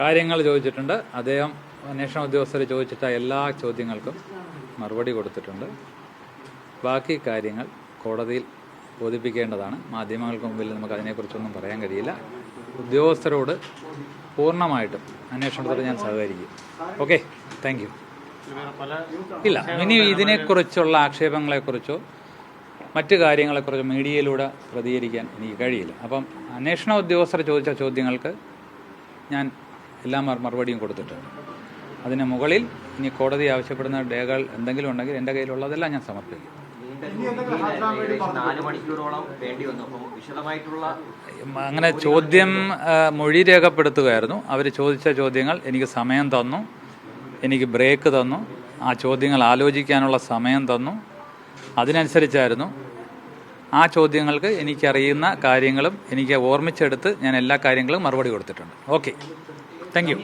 കാര്യങ്ങൾ ചോദിച്ചിട്ടുണ്ട്. അദ്ദേഹം അന്വേഷണ ഉദ്യോഗസ്ഥർ ചോദിച്ചിട്ട എല്ലാ ചോദ്യങ്ങൾക്കും മറുപടി കൊടുത്തിട്ടുണ്ട്. ബാക്കി കാര്യങ്ങൾ കോടതിയിൽ ബോധിപ്പിക്കേണ്ടതാണ്. മാധ്യമങ്ങൾക്ക് മുമ്പിൽ നമുക്ക് അതിനെക്കുറിച്ചൊന്നും പറയാൻ കഴിയില്ല. ഉദ്യോഗസ്ഥരോട് പൂർണമായിട്ടും അന്വേഷണത്തോട് ഞാൻ സഹകരിക്കും. Okay thank you. ഇല്ല ഇനി ഇതിനെക്കുറിച്ചുള്ള ആക്ഷേപങ്ങളെക്കുറിച്ചോ മറ്റു കാര്യങ്ങളെക്കുറിച്ചോ മീഡിയയിലൂടെ പ്രതികരിക്കാൻ എനിക്ക് കഴിയില്ല. അപ്പം അന്വേഷണ ഉദ്യോഗസ്ഥർ ചോദിച്ച ചോദ്യങ്ങൾക്ക് ഞാൻ എല്ലാ മറു- മറുപടിയും കൊടുത്തിട്ടുണ്ട്. അതിന് മുകളിൽ ഇനി കോടതി ആവശ്യപ്പെടുന്ന ഡേകൾ എന്തെങ്കിലും ഉണ്ടെങ്കിൽ എന്റെ കയ്യിലുള്ളതെല്ലാം ഞാൻ സമർപ്പിക്കും. അങ്ങനെ ചോദ്യം മൊഴി രേഖപ്പെടുത്തുകയായിരുന്നു. അവർ ചോദിച്ച ചോദ്യങ്ങൾ എനിക്ക് സമയം തന്നു. എനിക്ക് ബ്രേക്ക് തന്നു. ആ ചോദ്യങ്ങൾ ആലോചിക്കാനുള്ള സമയം തന്നു. അതിനനുസരിച്ചായിരുന്നു ആ ചോദ്യങ്ങൾക്ക് എനിക്കറിയുന്ന കാര്യങ്ങളും എനിക്ക് ഓർമ്മിച്ചെടുത്ത് ഞാൻ എല്ലാ കാര്യങ്ങളും മറുപടി കൊടുത്തിട്ടുണ്ട്. ഓക്കെ. Thank U